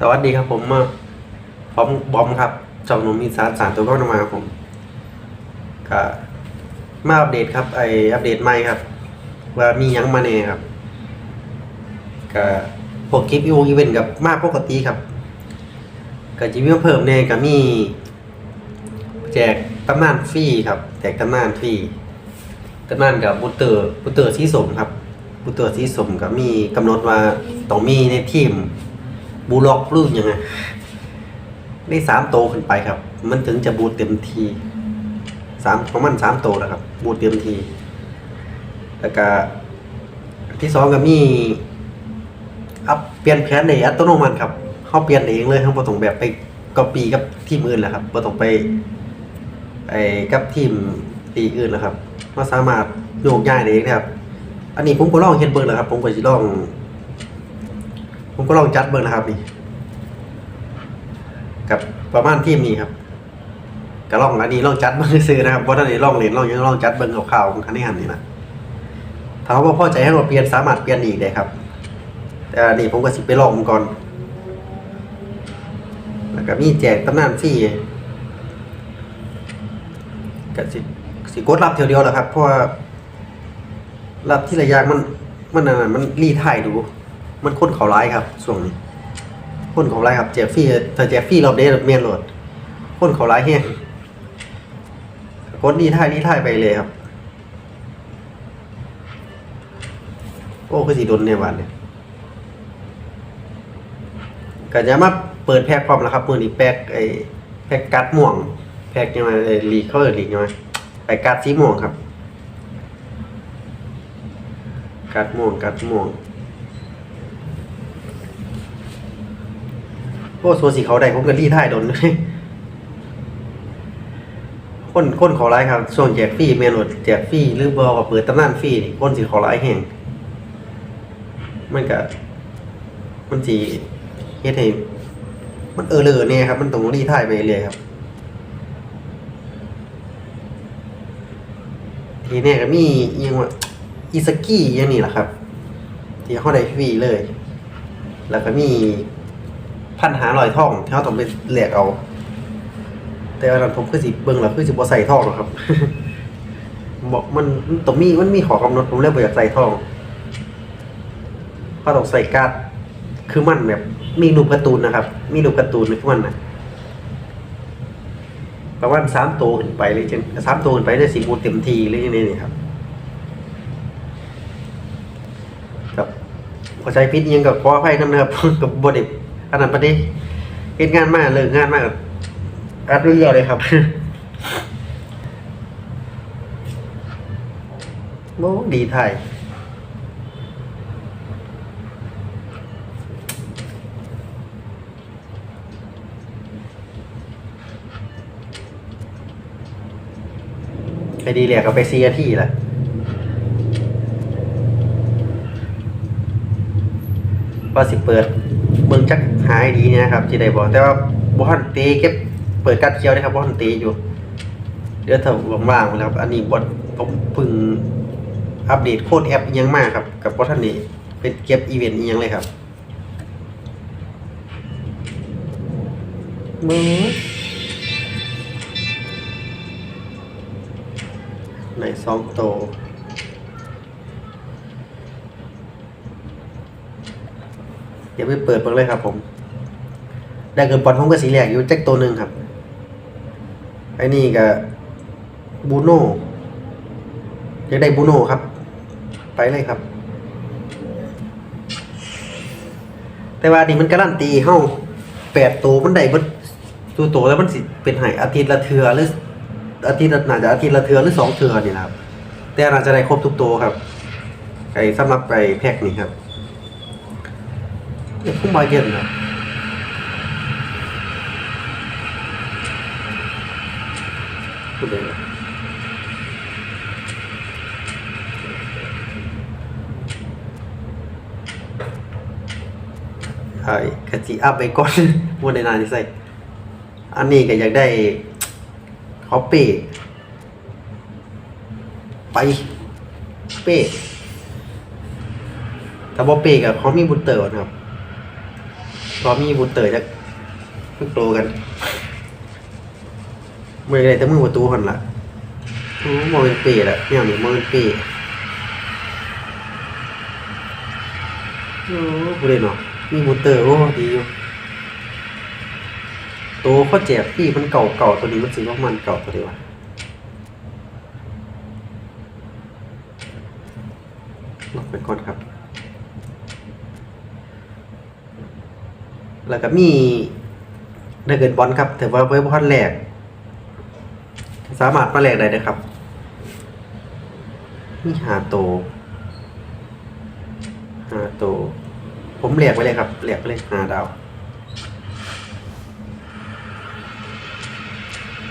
สวัสดีครับผมมาพร้อมบอมครับจอมหนุ่มมีสารสารตัวก้อนมาครับผมก็มาอัปเดตครับ ไออัปเดตใหม่ครับ ว่ามียังมาแน่ครับก็พวกคลิปอีวอีเวนต์กับมากปกติครับก็จะมีเพิ่มแน่ก็มี แจกตำนานฟรีครับ แจกตำนานฟรีตำนานกับบุตเตอร์บุตเตอร์สีสมครับบุตเตอร์สีสมก็มีกำหนดว่าต้องมีในทีม บูล็อกรูปยังไงได้สามโตขึ้นไปครับ มันถึงจะบูเต็มทีสามของมันสามโตนะครับ บูเต็มทีแล้วก็ที่สองก็มีอัพเปลี่ยนแผนในอัตโนมัติครับเขาเปลี่ยนเองเลยเขาบ่ต้องแบบไปก๊อปปี้กับทีมอื่นแหละครับบ่ต้องไปไอ้กับทีมตีอื่นนะครับมาสามารถโยกย้ายได้เองนะครับ อันนี้ผมก็ลองเฮ็ดเบิ่งแล้วครับ ผมก็สิลอง ผมก็ลองจัดเบิ่งนะครับนี่กับประมาณทีมนี้ครับก็ลองอันนี้ลองจัดเบิ่งซื้อนะครับเพราะท่านนี้ลองเล่นลองยังลองจัดเบิ่งข่าวของคันนี้หันนี่นะถ้าว่าพ่อใจให้เราเปลี่ยนสามารถเปลี่ยนอีกได้ครับ แต่อันนี้ผมก็สิไปลองมันก่อน แล้วก็มีแจกตำนานฟรีก็สิสิกดรับเที่ยวเดียวแหละครับ เพราะว่ารับที่ระยะมันมันนั่นมันรีถ่ายดู มันคนเขาร้ายครับช่วงนี้คนเขาร้ายครับแจกฟรีถ้าแจกฟรีเราได้เมียนโหลดคนเขาร้ายแห้งกดรีถ่ายรีถ่ายไปเลยครับ โอ้คือสีดนในวันเนี่ยก็จะมาเปิดแพ็กความแล้วครับมือนี้แพ็กไอ้แพ็กกัดม่วง แพ็กยังไงไอ้ลีเขาเอิ้นลียังไงไอ้กัดสีม่วงครับ กัดม่วงกัดม่วง โอ้โซสีเขาได้ผมก็รีท่ายโดนคนคนขอไลน์ครับช่วงแจกฟรีเมนโหลดแจกฟรีหรือบอกว่าเปิดตำนานฟรีนี่คนสิขอไลน์แห่งมันก็มันสีเฮ็ดให้มันเออเลอเนี่ยครับ มันต้องรีท่ายไปเลยครับ ทีนี้ก็มียังว่าอิสกี้ยังนี่แหละครับ ที่เขาได้ฟรีเลย แล้วก็มี พันหาลอยท่องที่เขาต้องไปแหลกเอา แต่อันนั้นผมคือสิเบิ่งแล้วคือสิบ่ใส่ท่องหรอกครับบอกมันต้องมีมันมีขอกำหนดผมเลยบ่อยากใส่ท่องเพราะต้องใส่การ์ดคือมันแบบ มีรูปการ์ตูนนะครับ มีรูปการ์ตูนในพวกมันนะประมาณสามตัวขึ้นไปเลยจังสามตัวขึ้นไปได้สิบูเต็มทีเลยจังนี้นี่ครับครับพอใจพิษยังกับขออภัยน้ำนะครับกับบไดิ อันนั้นประเด็นเฮ็ดงานมากเลิกงานมากอัดเรียวเลยครับโอ้ดีไทยไปดีเลยก็ไปซีอาที่แหละว่าสิเปิด เบิ่งจักหายดีนะครับที่ได้บอกแต่ว่าบ่ทันตีเก็บเปิดกัดเคี้ยวนะครับบ่ทันตีอยู่เดี๋ยวถ้าว่างๆแล้วครับอันนี้บ่ผมพิ่งอัปเดตโค้ดแอปอิหยังมากครับ กับบ่ทันนี่เป็นเก็บอีเวนต์อิหยังเลยครับมือในสองโต เดี๋ยวไปเปิดเบิ่งเลยครับ ผม ได้เกินปอนผมก็สีแหลกอยู่แจ็คตัวหนึ่งครับไอ้นี่ก็บูโน่อยากได้บูโน่ครับ ไปเลยครับ แต่ว่านี่มันการันตีเฮ้าแปดตัวมันได้เบิดตัวโตแล้วมันสิเป็นใหายอาทิตย์ละเทือหรืออาทิตย์ละน่าจะอาทิตย์ละเทือหรือสองเทือนี่นะครับ แต่น่าจะได้ครบทุกตัวครับไอ้สำหรับไอ้แพ็กนี่ครับ Ja, guck mal gerne. Udah. Hai, กะจิอัพไปก่อนวันในนานที่ใส่ อันนี้ก็อยากได้คอปปี้ไปเป้ถ้าบ่เป้กับเขามีบุตเตอร์นะครับ อมีบูเตอร์จะเพิ่งโตกันเมื่อไรแต่มือประตูหันละโอ้โมเป็นปีละเนี่ยมีโมเป็นปีโอ้ผู้เล่นเนาะมีบูเตอร์โอ้ดีอยู่ตัวเขาแจกพี่มันเก่าเก่าๆตัวนี้มันซื้อว่ามันเก่าตัวนี้วะล็อกไปก่อนครับ แล้วก็มีได้เกินบอลครับแต่ว่าไว้บอลแหลกสามารถมาแหลกได้นะครับ มีหาโตหาโต ผมแหลกไว้เลยครับแหลกไปเลยหาดาว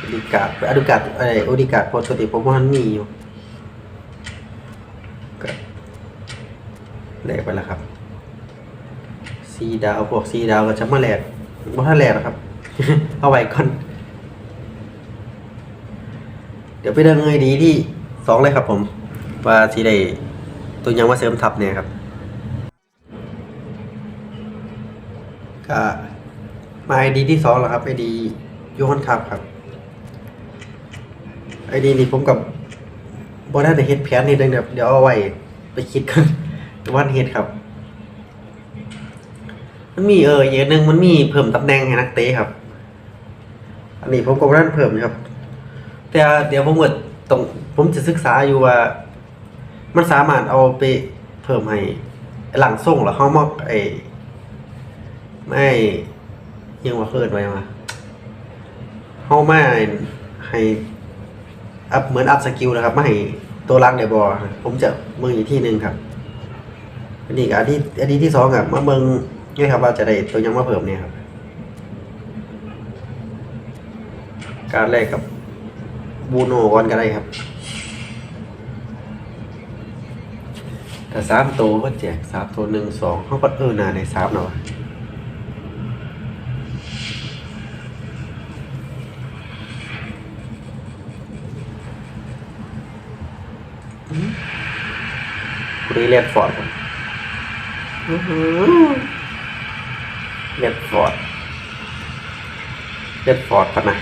อดิกาดอดิกาดอะไรอดิกาดปกติผมว่ามันมีอยู่แหลกไปแล้วครับ สีดาวพวกสีดาวก็จะมาแหลกว่าถ้าแหลกนะครับ เอาไว้ก่อน เดี๋ยวไปเดินเงยดีที่สองเลยครับผม ว่าสีได้ตัวยังมาเสริมทับเนี่ยครับก็มาไอดีที่สองแล้วครับไอดียูฮอนคับครับไอดีนี่ผมกับบอได้ในเฮ็ดแพนนี่เดี๋ยวเดี๋ยวเอาไว้ไปคิดกันวันเฮ็ดครับ มันมีเอออย่างหนึ่งมันมีเพิ่มตำแหน่งให้นักเตะครับ อันนี้ผมก็บ่ได้เพิ่มนะครับ แต่เดี๋ยวผมก็ต้องผมจะศึกษาอยู่ว่า มันสามารถเอาไปเพิ่มให้หลังส่งหรือเขามอกไอ้ไม่ยังว่าเคินไว้มาเขาไม่ให้อัพเหมือนอัพสกิลนะครับ ไม่ให้ตัวรักเดี๋ยวบอผมจะเมืองอีกที่หนึ่งครับอันนี้กับอันที่อันนี้ที่สองอะมาเมือง นี่ครับว่าจะได้ตัวยังมาเพิ่มเนี่ยครับ การแรกกับบูโนก่อนก็ได้ครับแต่สามตัวก็แจกสามตัวหนึ่งสองเขาก็เออนาในสามเนาะกูได้เรียกฟอร์ดก่อน เรียกฟอร์ดเรียกฟอร์ดปะนะ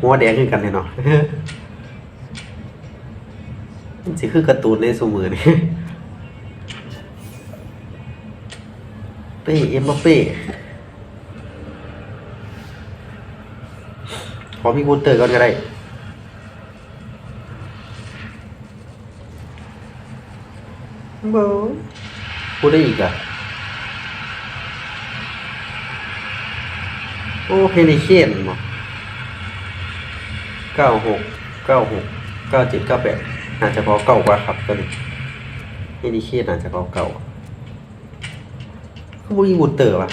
หัวแดงขึ้นกันเลยเนาะมันสิคือการ์ตูนในสมือนี่เป้เอ็มบัปเป้ขอมีบูเตอร์ก่อนก็ได้เบ พูดได้อีกอะ โอ้เฮนิเคนมั้งเก้าหกเก้าหกเก้าเจ็ดเก้าแปดอาจจะพอเก่ากว่าครับตัวนี้นี่ดีเคสอาจจะพอเก่าก็มีบูตเตอร์ว่ะ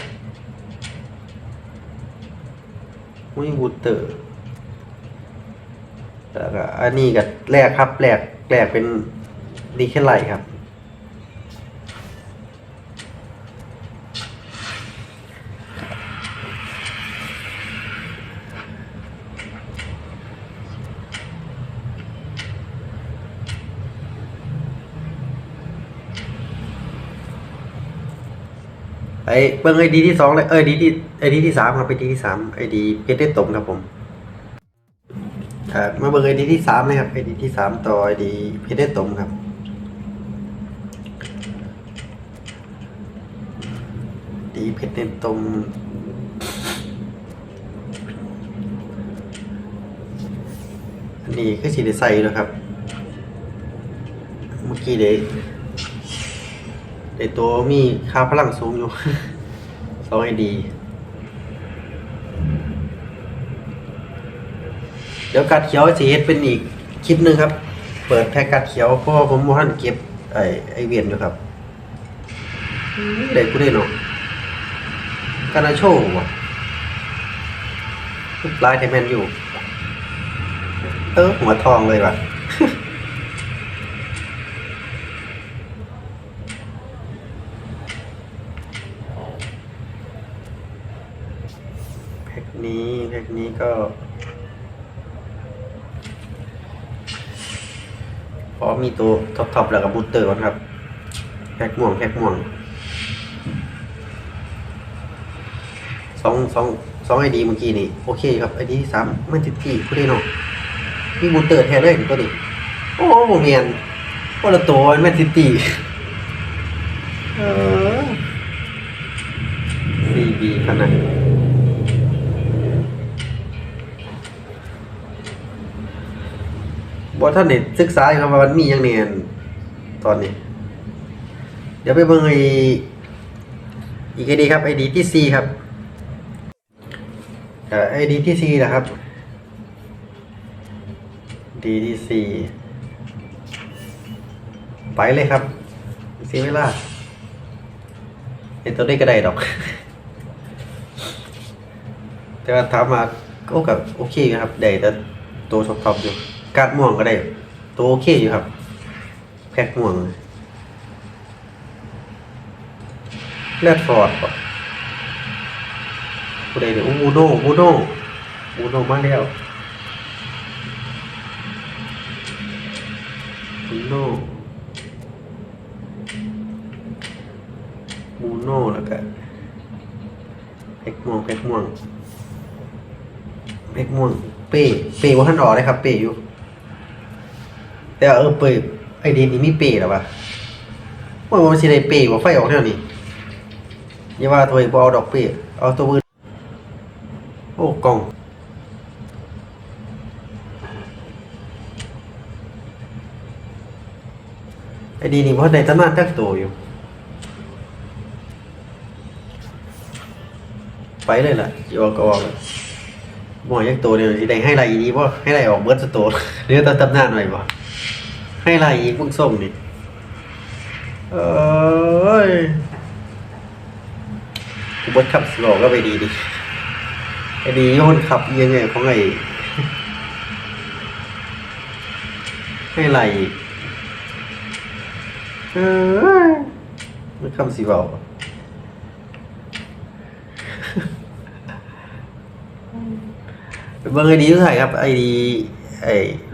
มีบูตเตอร์แล้วก็อันนี้กับแรกครับแรกแรกเป็นดีแค่ไหลครับ ไอ้เบิ้งไอดีที่สองเลยเอ้ยดีที่ไอดีที่สามครับไอดีที่สามไอดีเพชรได้ตรงครับผมครับมาเบิ้งไอดีที่สามเลยครับไอดีที่สามต่อไอดีเพชรได้ตรงครับดีเพชรได้ตรงอันนี้คือสีได้ใส่นะครับ เมื่อกี้เด้ ไอตัวมีค่าพลังสูงอยู่ สองไอดี เดี๋ยวการดเขียวสีเฮ็ดเป็นอีกคลิปหนึ่งครับ เปิดแพ็กการดเขียวเพราะว่าผมบ่ทันเก็บไอไอเวียนอยู่ครับเด็กกูได้เนาะกานาโชว์ว่ะลายไทแมนอยู่ เออหัวทองเลยว่ะ แพ็ก นี้แพ็กนี้ก็ พอมีตัวท็อปๆแล้วกับบูตเตอร์ครับแพ็พ็กม่วงแพ็กม่วงสองสองสองไอดีเมื่อกี้นี่โอเคครับไอดีสามมันจิตที่ผู้ได้นาะมีบูเตอร์แท้เลยนี่ตัวนี้โอ้โหเมียนโอ้ละตัวแมนซิตี้เออดีดีขนาด บ่ท่านได้ศึกษาอยู่ครับว่ามันมีอย่างเนียนตอนนี้ เดี๋ยวไปเบิ่งไอ้อีกไอดีครับไอดีที่สี่ครับไอดีที่สี่นะครับดีที่สี่ไปเลยครับเสีเวลาเห็นตัวได้ก็ได้ดอก แต่ว่าถามมาก็กับโอเคครับได้แต่ตัวชอบท็อปอยู่ การดม่วงก็ได้ตัวโอเคอยู่ครับ แพ็กม่วงแรดฟอร์ดปะผู้ใดเนี่ยอูโน่อูโน่อูโน่มาแล้วอูโน่อูโน่แล้วก็เพกม่วงเพกม่วงเพกม่วง เป้ เป้ว่าท่านออกเลยครับ เป้อยู่ แต่ว่าเออเป้ไอดีนี้มีเป้หรอปะว่ามันสิได้เป้ว่าไฟออกแนวนี้อย่าว่าตัวเองบ่เอาดอกเบี้ยเอาตัวมือโอ้กล่องไอ้ดีนี่เพราะในตำนานจักตัวอยู่ ไปเลยล่ะจะออกก็ออกเลยหมอยักตัวเนี่ยสิได้ให้ไรอีดีบ่ให้ไรออกเบิร์ดตร์เดี๋ยวตอตำนานหน่อยบ่ ให้ไรอีกมึงส่งนี่เอ้ยกูบดขับสโลก็ไปดีดิไอ้ดีโยนขับยังไงของไอ้ให้ไหลอีกเออมันคำสีเบาเบิ่งไอดีทุกท่านครับไอดีไอ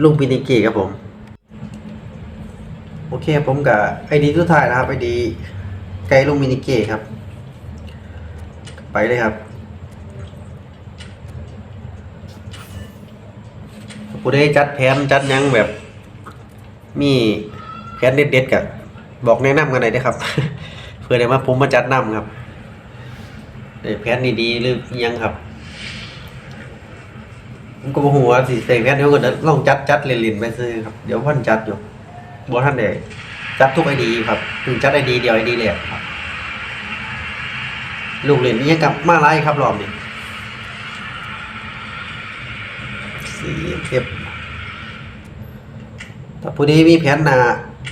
ลุงปินิเกะครับผม ผมกับไอดีทุกท่านนะครับไอดีไกลลุงมินิเกะครับ ไปเลยครับผู้ได้จัดแผนจัดยังแบบ มีแผนเด็ดๆกับบอกแนะนำกันหน่อยได้ครับ เพื่อได้มาผมมาจัดนำครับได้แผนดีๆหรือยังครับผมก็บอกว่าสิใส่แผนเดี๋ยวก็ลองจัดจัดเล่นๆไปซื้อครับ เดี๋ยวพ่อนจัดอยู่บ่ท่านเด จัดทุกไอดีครับถึงจัดไอดีเดียวไอดีเลยครับ ลูกเล่นนี่ยังกับมาไล่ครับรอบนี้สีเก็บถ้าผู้ใดมีแผนหนา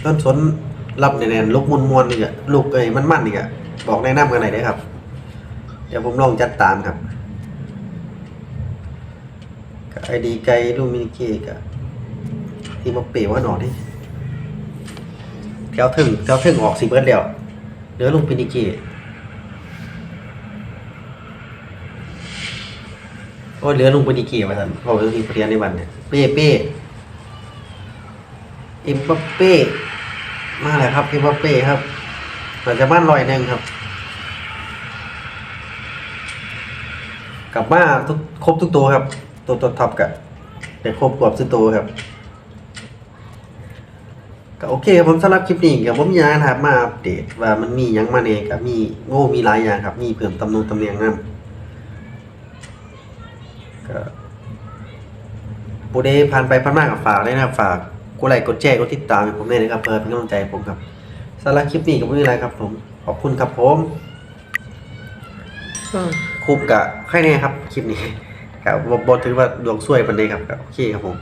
ต้นสนรับแน่นๆลูกมวนมวนๆนี่อะลูกเอ้ยมันมันนี่อะบอกแนะนำกันหน่อยได้ครับ เดี๋ยวผมลองจัดตามครับไอดีไกลลูกมินิเกะที่มาเป๋ว่าหนอนี่ ถวถึงแถวถึงออกสีเบิร์ดแล้วเดี๋ยวลุงปินิเกโอ้ยเหลือลุงปนิกีมาสันบอกว่าทีเรียนในวันเนี่ยเป้เป้อิมบัปเป้มาแล้วครับอิมบัปเป้ครับเราจะบ้านลอยหนึ่งครับ กลับมาทุกครบทุกตัวครับ ตัวตัวท็อปกับแต่ครบกรอบสุดตัวครับ ก็โอเคครับผมสำหรับคลิปนี้กับผมอยากถามมาอัปเดตว่ามันมีหยังมาเนี่ยกับมีโง่มีหลายอย่างครับ มีเพิ่มตำแหน่งตำแหน่งนั่นก็ผู้ใดผ่านไปผ่านมากับฝากเลยนะครับฝากกดไลค์กดแชร์กดติดตามให้ผมด้วยนะครับเพื่อเป็นกำลังใจให้ผมครับสำหรับคลิปนี้ก็ไม่มีอะไรครับ ผมขอบคุณครับผมคุบกับใครแน่ครับคลิปนี้ครับบอบถือว่าดวงช่วยปันใดครับก็โอเคครับผม